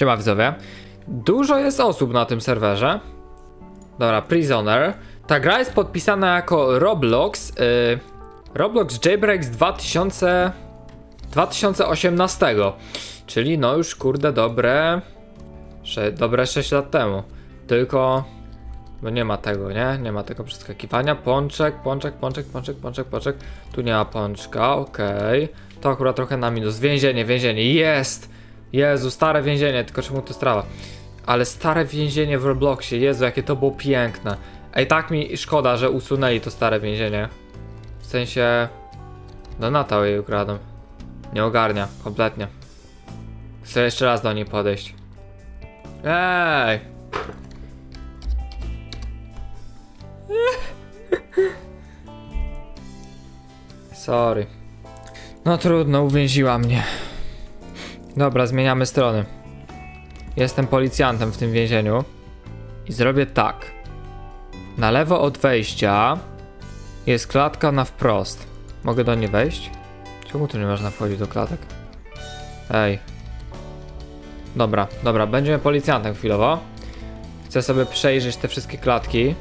Siema widzowie. Dużo jest osób na tym serwerze. Dobra, Prisoner. Ta gra jest podpisana jako Roblox. y, Roblox Jailbreaks 2000, 2018. Czyli no już kurde dobre. sze- Dobre 6 lat temu. Tylko. Bo nie ma tego, nie? Nie ma tego przeskakiwania. Pączek, pączek, pączek, pączek, pączek, pączek. Tu nie ma pączka, okej. To akurat trochę na minus. Więzienie, więzienie. Jest! Jezu, stare więzienie, tylko czemu to strawa? Ale stare więzienie w Robloxie, Jezu, jakie to było piękne. Ej, tak mi szkoda, że usunęli to stare więzienie. W sensie... Donata jej ukradłem. Nie ogarnia, kompletnie. Chcę jeszcze raz do niej podejść. Ej! Sorry. No trudno, uwięziła mnie. Dobra, zmieniamy strony. Jestem policjantem w tym więzieniu. I zrobię tak. Na lewo od wejścia jest klatka na wprost. Mogę do niej wejść? Czemu tu nie można wchodzić do klatek? Ej. Dobra, dobra, będziemy policjantem chwilowo. Chcę sobie przejrzeć te wszystkie klatki.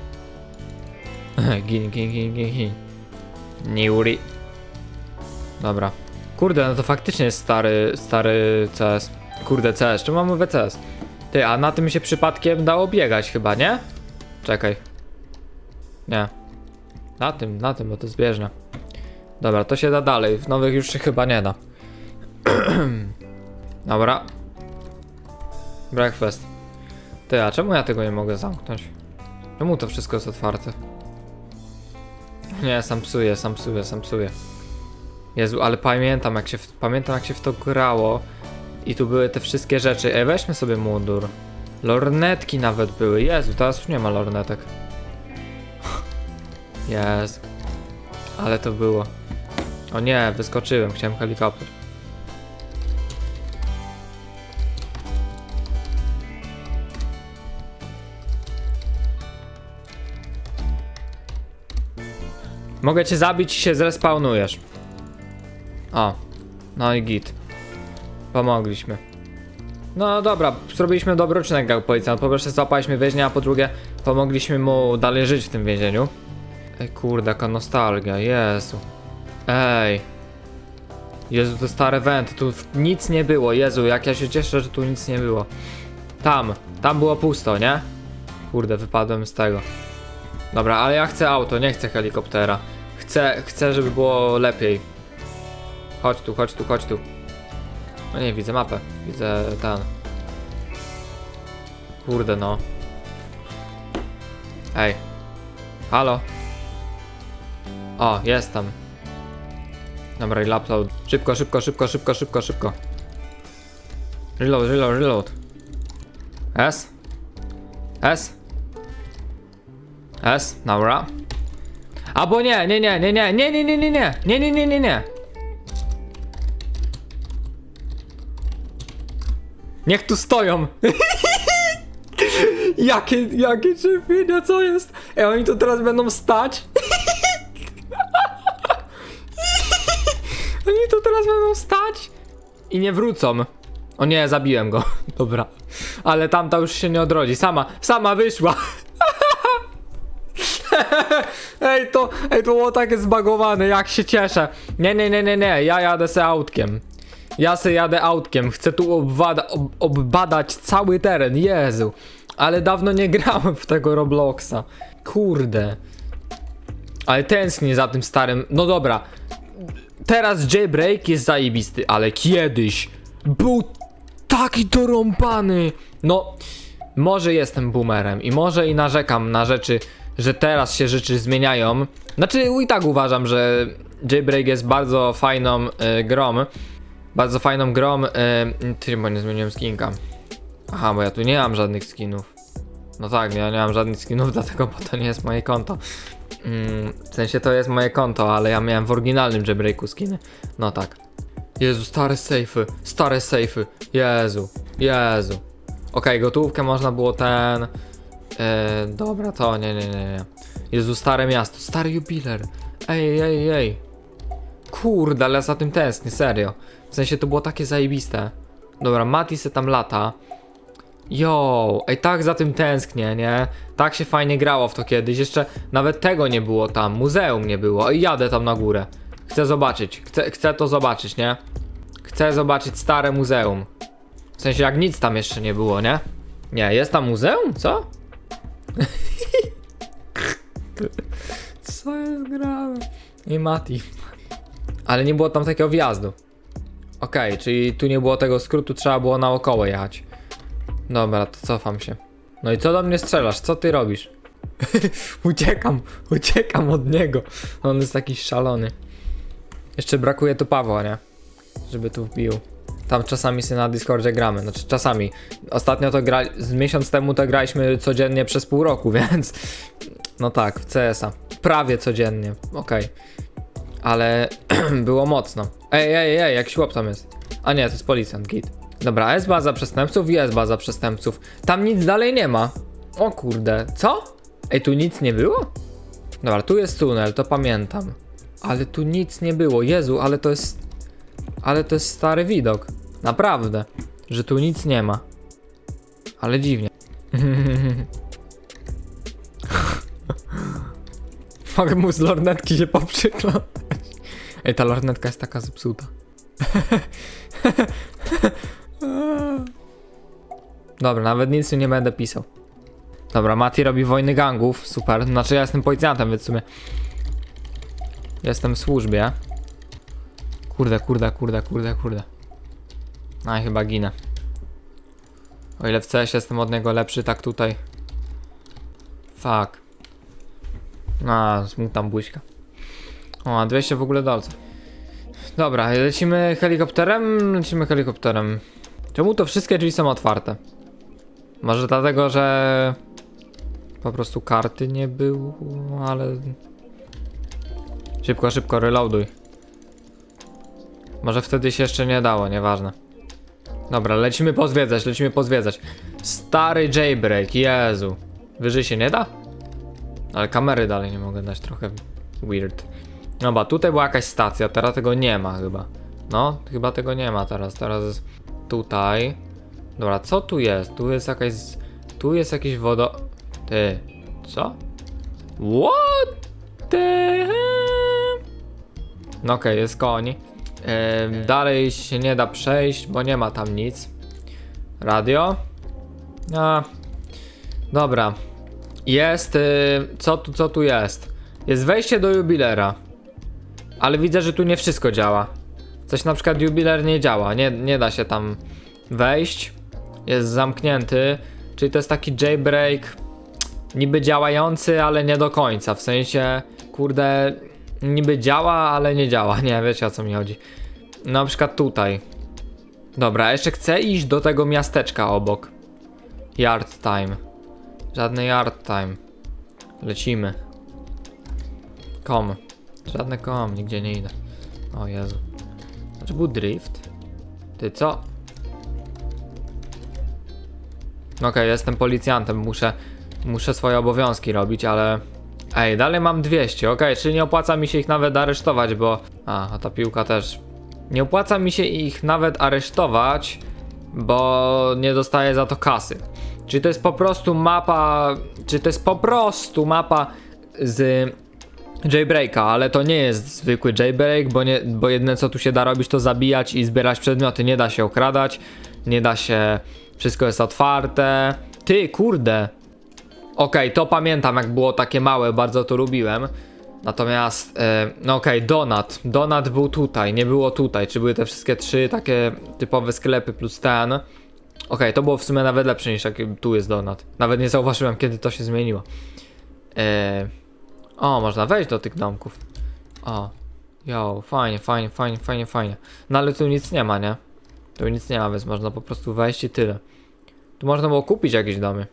gin, gin, gin, gin, gin. Niuri. Dobra. Kurde, no to faktycznie jest stary, stary CS. Kurde, CS, czemu mam mówię CS? Ty, a na tym się przypadkiem dało biegać chyba, nie? Czekaj. Nie. Na tym, na tym, bo to zbieżne. Dobra, to się da dalej. W nowych już się chyba nie da. Dobra. Breakfast. Ty, a czemu ja tego nie mogę zamknąć? Czemu to wszystko jest otwarte? Nie, sam psuję, sam psuję, sam psuję. Jezu, ale pamiętam jak się w, pamiętam jak się w to grało i tu były te wszystkie rzeczy. Ej, weźmy sobie mundur. Lornetki nawet były. Jezu, teraz już nie ma lornetek. Jezu. Ale to było. O nie, wyskoczyłem, chciałem helikopter. Mogę cię zabić i się zrespawnujesz. O, no i git. Pomogliśmy. No dobra, zrobiliśmy dobry jak policjant. Po pierwsze złapaliśmy więźnia, a po drugie pomogliśmy mu dalej żyć w tym więzieniu. Ej kurde, jaka nostalgia, Jezu. Ej. Jezu, te stare wenty, tu nic nie było, Jezu, jak ja się cieszę, że tu nic nie było. Tam, tam było pusto, nie? Kurde, wypadłem z tego. Dobra, ale ja chcę auto, nie chcę helikoptera. Chcę, chcę, żeby było lepiej. Chodź tu, chodź tu, chodź tu. No nie, widzę mapę. Widzę ten. Kurde no. Ej. Halo. O, jest tam. Dobra, i upload. Szybko, szybko, szybko, szybko, szybko, szybko. Reload, reload, reload. S? S? S? Dobra. Albo nie, nie, nie, nie, nie, nie, nie, nie, nie, nie, nie, nie, nie, nie, nie. Niech tu stoją. jakie, jakie cierpienia, co jest? Ej, oni tu teraz będą stać. oni tu teraz będą stać i nie wrócą. O nie, zabiłem go. Dobra. Ale tamta już się nie odrodzi. Sama, sama wyszła. Ej, to, ej, to było takie zbagowane, jak się cieszę. Nie, nie, nie, nie, nie, ja jadę se autkiem. Ja se jadę autkiem, chcę tu obwada, ob, obbadać cały teren, Jezu. Ale dawno nie grałem w tego Robloxa. Kurde. Ale tęsknię za tym starym. No dobra. Teraz jailbreak jest zajebisty, ale kiedyś był taki dorąbany. No, może jestem boomerem i może i narzekam na rzeczy, że teraz się rzeczy zmieniają. Znaczy i tak uważam, że Jailbreak jest bardzo fajną y, grą. Bardzo fajną grą. Y, ty, bo nie zmieniłem skinka. Aha, bo ja tu nie mam żadnych skinów. No tak, ja nie mam żadnych skinów, dlatego bo to nie jest moje konto. Mm, w sensie to jest moje konto, ale ja miałem w oryginalnym Jailbreaku skiny. No tak. Jezu, stare sejfy, stare sejfy. Jezu, Jezu. Okej, gotówkę można było ten. E, dobra, to nie, nie, nie, nie. Jezu, stare miasto, stary jubiler. Ej, ej, ej. Kurde, ale za tym tęsknię, serio. W sensie to było takie zajebiste. Dobra, Mati se tam lata. Jo, ej, tak za tym tęsknię, nie? Tak się fajnie grało w to kiedyś. Jeszcze nawet tego nie było tam, muzeum nie było. Ej, jadę tam na górę. Chcę zobaczyć, chcę, chcę to zobaczyć, nie? Chcę zobaczyć stare muzeum. W sensie, jak nic tam jeszcze nie było, nie? Nie, jest tam muzeum? Co? Co jest grane? I Mati. Ale nie było tam takiego wjazdu. Okej, czyli tu nie było tego skrótu, trzeba było naokoło jechać. Dobra, to cofam się. No i co do mnie strzelasz? Co ty robisz? uciekam, uciekam od niego. On jest taki szalony. Jeszcze brakuje tu Pawła, nie? Żeby tu wbił. Tam czasami sobie na Discordzie gramy. Znaczy czasami. Ostatnio to gra... Z miesiąc temu to graliśmy codziennie przez pół roku, więc... No tak, w CS-a. Prawie codziennie. Okej. Ale było mocno. Ej, ej, ej, jakiś chłop tam jest. A nie, to jest policjant, git. Dobra, jest baza przestępców, jest baza przestępców. Tam nic dalej nie ma. O kurde, co? Ej, tu nic nie było? Dobra, tu jest tunel, to pamiętam. Ale tu nic nie było. Jezu, ale to jest... Ale to jest stary widok. Naprawdę. Że tu nic nie ma. Ale dziwnie. Mogę mu z lornetki się poprzykląć. Ej, ta lornetka jest taka zepsuta. Dobra, nawet nic tu nie będę pisał. Dobra, Mati robi wojny gangów, super. Znaczy ja jestem policjantem, więc w sumie... Jestem w służbie. Kurde, kurde, kurde, kurde, kurde. I chyba ginę. O ile w CS jestem od niego lepszy, tak tutaj. Fuck. No, tam buźka. O, a 200 w ogóle dolców. Dobra, lecimy helikopterem? Lecimy helikopterem. Czemu to wszystkie drzwi są otwarte? Może dlatego, że po prostu karty nie było, ale... Szybko, szybko, reloaduj. Może wtedy się jeszcze nie dało, nieważne. Dobra, lecimy pozwiedzać, lecimy pozwiedzać. Stary jailbreak, Jezu. Wyżej się nie da? Ale kamery dalej nie mogę dać, trochę weird. Dobra, tutaj była jakaś stacja, teraz tego nie ma chyba. No, chyba tego nie ma teraz, teraz jest tutaj. Dobra, co tu jest? Tu jest jakaś... Tu jest jakieś wodo... Ty, co? What the hell? No okej, jest koń. Ym, dalej się nie da przejść, bo nie ma tam nic. Radio? A, dobra. Jest, y, co tu, co tu jest? Jest wejście do jubilera. Ale widzę, że tu nie wszystko działa. Coś na przykład jubiler nie działa, nie, nie da się tam wejść. Jest zamknięty, czyli to jest taki jailbreak niby działający, ale nie do końca. W sensie, kurde, niby działa, ale nie działa. Nie, wiecie o co mi chodzi. Na przykład tutaj. Dobra, jeszcze chcę iść do tego miasteczka obok. Yard time. Żadny yard time. Lecimy. Kom. Żadne kom, nigdzie nie idę. O Jezu. Znaczy był drift? Ty co? No Okej, jestem policjantem, muszę, muszę swoje obowiązki robić, ale... Ej, dalej mam 200, okej, czyli nie opłaca mi się ich nawet aresztować, bo... A, a ta piłka też... Nie opłaca mi się ich nawet aresztować, bo nie dostaję za to kasy. Czyli to jest po prostu mapa... Czy to jest po prostu mapa z jailbreaka, ale to nie jest zwykły jailbreak, bo, nie, bo jedyne co tu się da robić to zabijać i zbierać przedmioty, nie da się okradać, nie da się, wszystko jest otwarte. Ty, kurde. Okej, to pamiętam jak było takie małe, bardzo to lubiłem. Natomiast, e, no okej, Donat. Donat był tutaj, nie było tutaj. Czy były te wszystkie trzy takie typowe sklepy plus ten? Okej, to było w sumie nawet lepsze niż jak tu jest Donat. Nawet nie zauważyłem, kiedy to się zmieniło. E, o, można wejść do tych domków. O. Jo, fajnie, fajnie, fajnie, fajnie, fajnie. No ale tu nic nie ma, nie? Tu nic nie ma, więc można po prostu wejść i tyle. Tu można było kupić jakieś domy.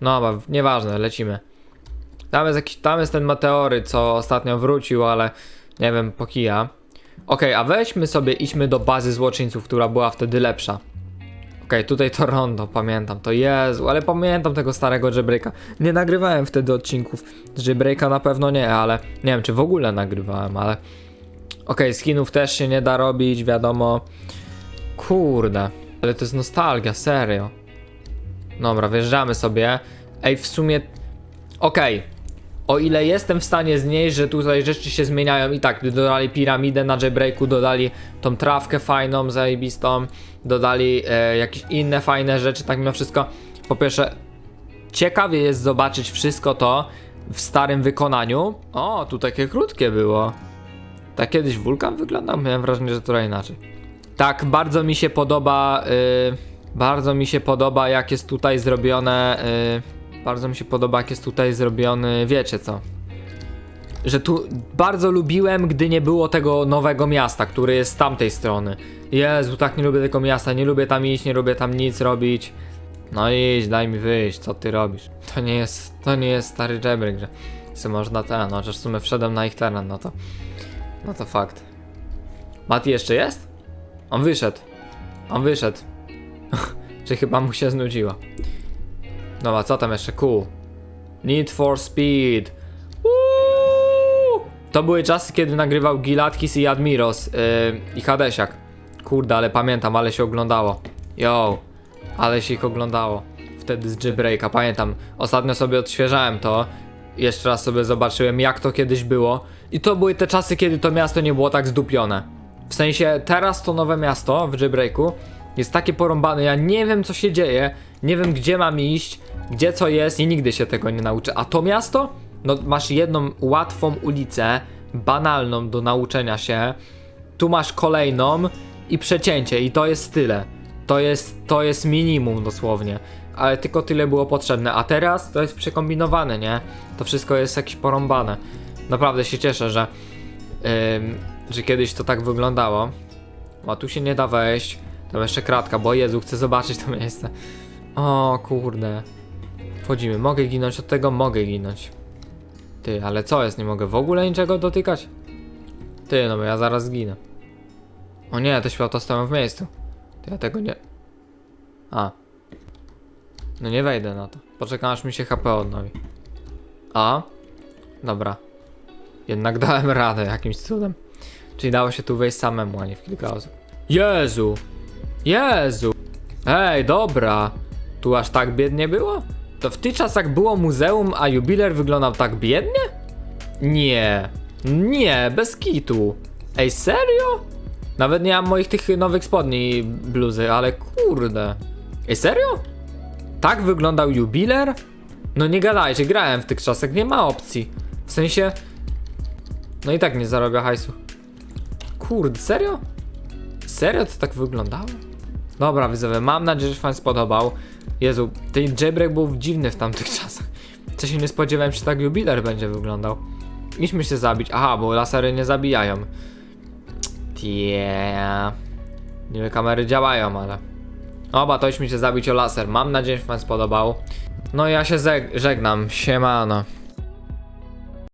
No, dobra, nieważne, lecimy. Tam jest jakiś, tam jest ten meteory, co ostatnio wrócił, ale nie wiem, po kija. Okej, a weźmy sobie, idźmy do bazy złoczyńców, która była wtedy lepsza. Okej, tutaj to rondo, pamiętam to, Jezu, ale pamiętam tego starego jailbreaka. Nie nagrywałem wtedy odcinków jailbreaka na pewno nie, ale nie wiem czy w ogóle nagrywałem, ale... Okej, skinów też się nie da robić, wiadomo. Kurde, ale to jest nostalgia, serio. Dobra, wjeżdżamy sobie. Ej, w sumie... Okej. O ile jestem w stanie znieść, że tutaj rzeczy się zmieniają i tak, dodali piramidę na jailbreaku, dodali tą trawkę fajną, zajebistą, dodali e, jakieś inne fajne rzeczy, tak mimo wszystko. Po pierwsze, ciekawie jest zobaczyć wszystko to w starym wykonaniu. O, tu takie krótkie było. Tak kiedyś wulkan wyglądał? Miałem wrażenie, że trochę inaczej. Tak, bardzo mi się podoba. y, bardzo mi się podoba, jak jest tutaj zrobione. y, bardzo mi się podoba, jak jest tutaj zrobiony. Wiecie co? Że tu bardzo lubiłem, gdy nie było tego nowego miasta, który jest z tamtej strony. Jezu, tak nie lubię tego miasta, nie lubię tam iść, nie lubię tam nic robić. No idź, daj mi wyjść, co ty robisz? To nie jest, to nie jest stary jailbreak, że sobie można ten, no, chociaż w sumie wszedłem na ich teren, no to, no to fakt. Mati jeszcze jest? On wyszedł. On wyszedł. Czy chyba mu się znudziło. Dobra, co tam jeszcze? Cool. Need for Speed. Uuu! To były czasy, kiedy nagrywał Gilatkis i Admiros yy, i Hadesiak. Kurde, ale pamiętam, ale się oglądało. Yo, ale się ich oglądało. Wtedy z Jailbreaka, pamiętam. Ostatnio sobie odświeżałem to. Jeszcze raz sobie zobaczyłem, jak to kiedyś było. I to były te czasy, kiedy to miasto nie było tak zdupione. W sensie, teraz to nowe miasto w Jailbreaku jest takie porąbane, ja nie wiem co się dzieje, nie wiem gdzie mam iść, gdzie co jest i nigdy się tego nie nauczę. A to miasto? No masz jedną łatwą ulicę, banalną do nauczenia się, tu masz kolejną i przecięcie i to jest tyle. To jest, to jest minimum dosłownie. Ale tylko tyle było potrzebne. A teraz to jest przekombinowane, nie? To wszystko jest jakieś porąbane. Naprawdę się cieszę, że, ym, że kiedyś to tak wyglądało. A tu się nie da wejść. Tam jeszcze kratka, bo Jezu, chcę zobaczyć to miejsce. O kurde. Wchodzimy. Mogę ginąć od tego? Mogę ginąć. Ty, ale co jest? Nie mogę w ogóle niczego dotykać? Ty, no bo ja zaraz zginę. O nie, te światła stoją w miejscu. To ja tego nie... A. No nie wejdę na to. Poczekam aż mi się HP odnowi. A? Dobra. Jednak dałem radę jakimś cudem. Czyli dało się tu wejść samemu, a nie w kilka osób. Jezu! Jezu! Ej, dobra! Tu aż tak biednie było? To w tych czasach było muzeum, a jubiler wyglądał tak biednie? Nie. Nie, bez kitu. Ej, serio? Nawet nie mam moich tych nowych spodni bluzy, ale kurde. Ej, serio? Tak wyglądał jubiler? No nie gadajcie, grałem w tych czasach, nie ma opcji. W sensie... No i tak nie zarabia hajsu. Kurde, serio? Serio to tak wyglądało? Dobra, widzowie, mam nadzieję, że wam spodobał. Jezu, ten jailbreak był dziwny w tamtych czasach. Co się nie spodziewałem, że tak jubiler będzie wyglądał. Idźmy się zabić. Aha, bo lasery nie zabijają. Yeah. Niby kamery działają, ale... Oba, to idźmy się zabić o laser. Mam nadzieję, że wam spodobał. No ja się żegnam. Siemano.